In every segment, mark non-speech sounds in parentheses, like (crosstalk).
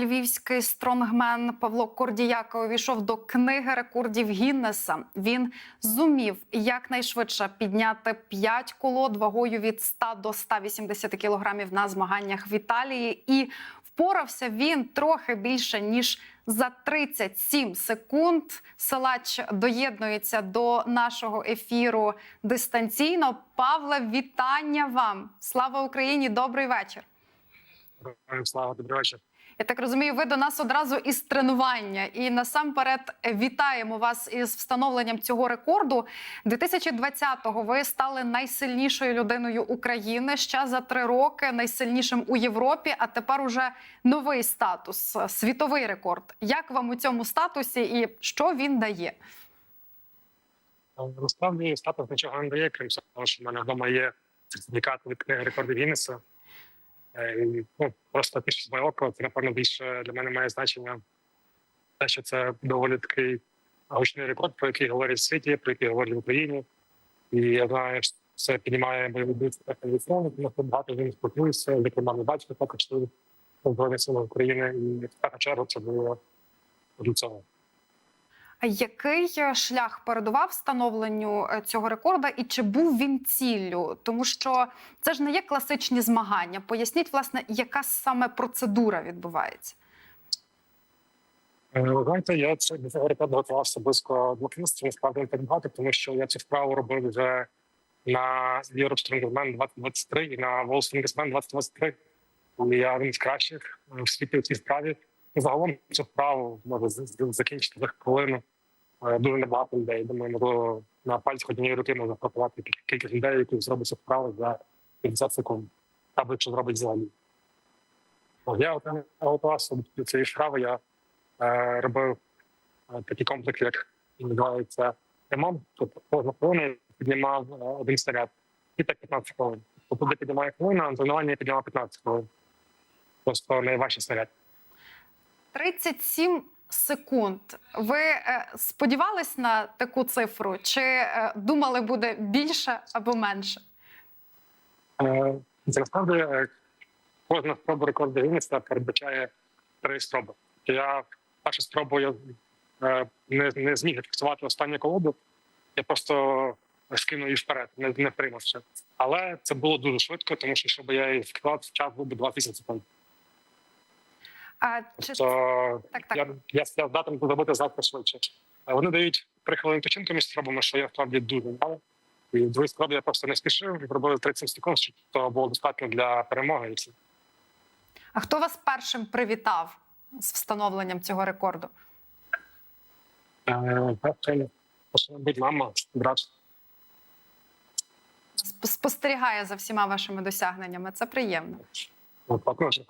Львівський стронгмен Павло Кордіяка увійшов до книги рекордів Гіннеса. Він зумів якнайшвидше підняти 5 колод вагою від 100 до 180 кілограмів на змаганнях в Італії. І впорався він трохи більше ніж за 37 секунд. Силач доєднується до нашого ефіру дистанційно. Павле, вітання вам! Слава Україні! Добрий вечір! Слава, добрий вечір. Я так розумію, ви до нас одразу із тренування. І насамперед е, вітаємо вас із встановленням цього рекорду. 2020-го ви стали найсильнішою людиною України ще за три роки, найсильнішим у Європі. А тепер уже новий статус е, світовий рекорд. Як вам у цьому статусі і що він дає? Насправді статус нічого не дає, крім того, що в мене вдома є сертифікат від книги рекордів Гіннеса. Е, Ну, просто після моє око, це напевно більше для мене має значення те, що це доволі такий гучний рекорд, про який говорять в світі, про який говорять в Україні. І я знаю, що це піднімає бойові духи традиційно, тому що багато з ним спілкуюся, зокрема, ми бачимо також Збройних силах України, і в першу чергу це було для цього. Який е, шлях передував встановленню е, цього рекорда, і чи був він ціллю? Тому що це ж не є класичні змагання. Поясніть, власне, яка саме процедура відбувається? Е, знаєте, я до цього рекорду готувався близько двох місяців, насправді не так багато, тому що я цю справу робив вже на Europe Strongman 2023 і на World Strongman 2023. І я один з кращих в світі у цій справі. Загалом цю справу може закінчити за хвилину. Е, Дуже небагато людей. Думаю, можливо, на пальцях однієї руки можна кіль- кількість людей, які зроблять цю справу за 50 секунд. Або якщо зробить взагалі. Я от готувався до цієї справи. Я е, робив е, такий комплекс, як називається ремонт. Тобто кожна хвилина піднімав е, один снаряд і так 15 хвилин. Тобто, де піднімає хвилина, а тренування я піднімав 15 хвилин. Просто найважчий снаряд. 37 секунд. Ви е, сподівались на таку цифру? Чи е, думали буде більше або менше? Насправді е, кожна спроба рекорду Гіннеса передбачає три спроби. Я першу спробу я не, не зміг фіксувати останню колоду. Я просто скинув її вперед, не, не приймався. Але це було дуже швидко, тому що щоб я її фіксував, час був би 28 секунд. А чи Тобто так, так. я, я, я здатен зробити завтра швидше. Вони дають три хвилини починку між спробами, що я справді дуже мало. І другій спробі я просто не спішив і зробив 30 секунд, щоб того було достатньо для перемоги. І все. а хто вас першим привітав з встановленням цього рекорду? Е, перше, мабуть, мама, брат. Сп- Спостерігає за всіма вашими досягненнями. Це приємно. Ну, Також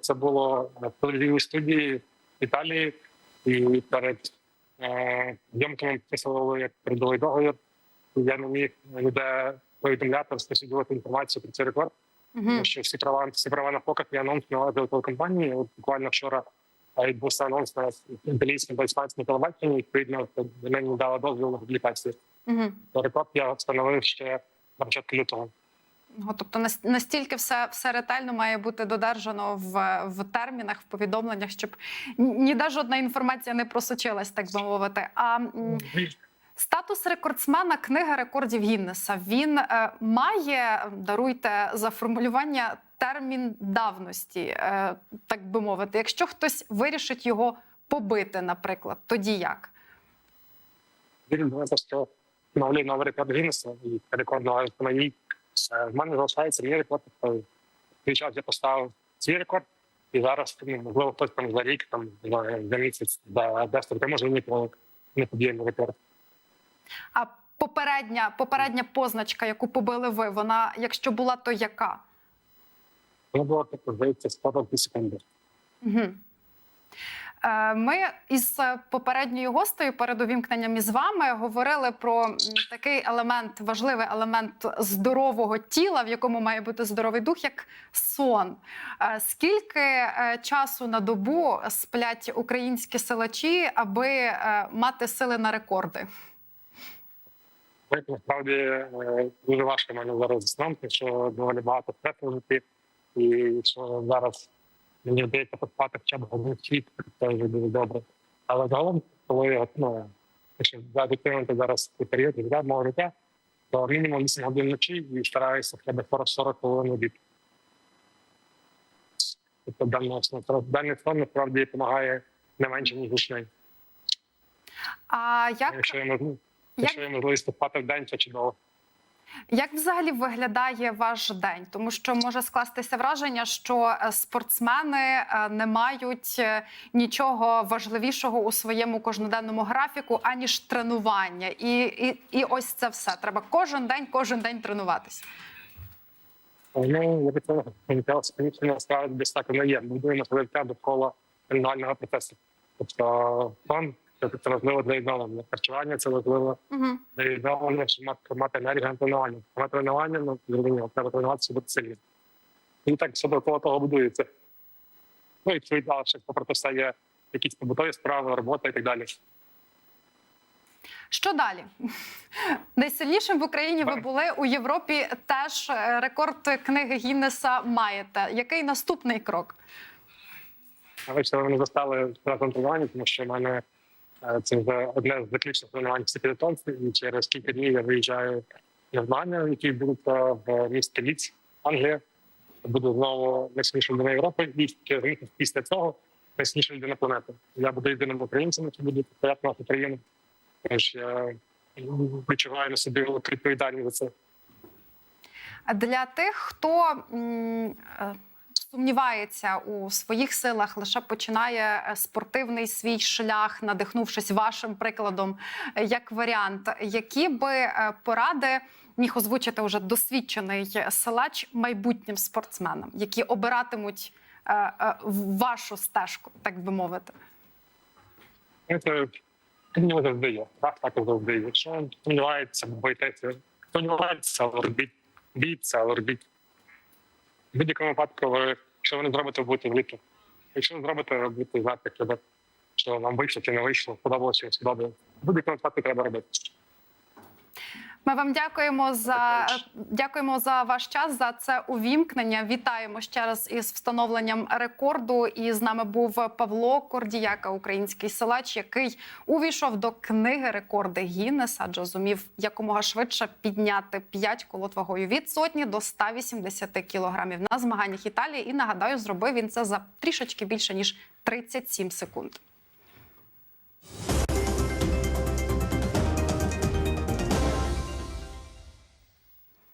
це було в студії в Італії, і перед зйомками підписували як передовий договір. Я не міг ніде повідомляти, розповсюджувати інформацію про цей рекорд. Тому що всі права всі права на показ і анонс належали телекомпанії. От буквально вчора відбувся анонс на італійському та іспанському телебаченні. Відповідно, мені дали дозвіл на публікацію. Угу. То рекорд я встановив ще на початку лютого. Ну, тобто настільки все, все ретельно має бути додержано в, в термінах, в повідомленнях, щоб ніде жодна інформація не просочилась, так би мовити. А статус рекордсмена книга рекордів Гіннеса він е, має даруйте за формулювання термін давності, е, так би мовити. Якщо хтось вирішить його побити, наприклад, тоді як? Він думає, що новий новий рекорд Гіннеса і рекорд. Е, В мене залишається мій рекорд. тобто Свій час я поставив свій рекорд, і зараз ну, можливо хтось там за рік, там за, місяць, за 10 років, може не поб'є мій рекорд. А попередня, попередня позначка, яку побили ви, вона, якщо була, то яка? Воно було таке, здається, 102 секунди. Угу. Ми із е, попередньою гостею перед увімкненням із вами говорили про такий елемент, важливий елемент здорового тіла, в якому має бути здоровий дух, як сон. Е, Скільки е, часу на добу сплять українські силачі, аби е, мати сили на рекорди? Насправді е, дуже важко мене зараз заснути, що доволі багато стресу. І якщо зараз Мені вдається поспати хоча б годин світ, це вже дуже добре. Але загалом, коли от, ну, якщо задокинути зараз цей період життя, мого життя, то мінімум 8 годин вночі і стараюся хоча б 40 хвилин обід. Тобто денний сон, денний сон насправді допомагає не менше, ніж гучний. А як, Якщо є можливість, як, якщо є можливість спати в день, це чудово. Як взагалі виглядає ваш день? Тому що може скластися враження, що е, спортсмени е, не мають е, нічого важливішого у своєму кожноденному графіку, аніж тренування. І, і, і ось це все. Треба кожен день, кожен день тренуватися. Ну, я би помітив, що насправді десь так і не є. Будуємо життя довкола тренувального процесу. Тобто сон це, важливо для відновлення. Харчування це важливо для відновлення, щоб мати, мати енергію на тренування. На тренування, ну, зрозуміло, треба тренуватися бути сильним. І так все довкола того будується. Ну і відповідно, ще попри те все є якісь побутові справи, робота і так далі. Що далі? (laughs) Найсильнішим в Україні ви були у Європі. Теж е, рекорд книги Гіннеса маєте. Який наступний крок? Але ще вони застали разом тренування, тому що в мене це вже одне з заключних тренувань в Сепілітонці, і через кілька днів я виїжджаю на змагання, які будуть е, в місті Ліц, Англія. Буду знову найсильніша людина Європи, і через після цього найсильніша людина планети. Я буду єдиним українцем, який буде представляти нашу країну. Тож я відчуваю на собі відповідальність за це. Для тих, хто е, сумнівається у своїх силах, лише починає е, спортивний свій шлях, надихнувшись вашим прикладом, е, як варіант, які би е, поради міг озвучити уже досвідчений силач майбутнім спортсменам, які обиратимуть вашу стежку, так би мовити. Це не завжди є. Так, так завжди є. Якщо сумнівається, боїтеся, сумнівається, але робіть, бійтеся, але робіть. В будь-якому випадку, ви, якщо ви не зробите, будете вліти. Якщо не зробите, будете знати, що, вам вийшло чи не вийшло, сподобалося сподобалося. В будь-якому випадку треба робити. Ми вам дякуємо за дякуємо за ваш час за це увімкнення. Вітаємо ще раз із встановленням рекорду. І з нами був Павло Кордіяка, український силач, який увійшов до книги рекорди Гіннеса, адже зумів якомога швидше підняти 5 колот вагою від сотні до 180 кілограмів на змаганнях Італії. І нагадаю, зробив він це за трішечки більше ніж 37 секунд.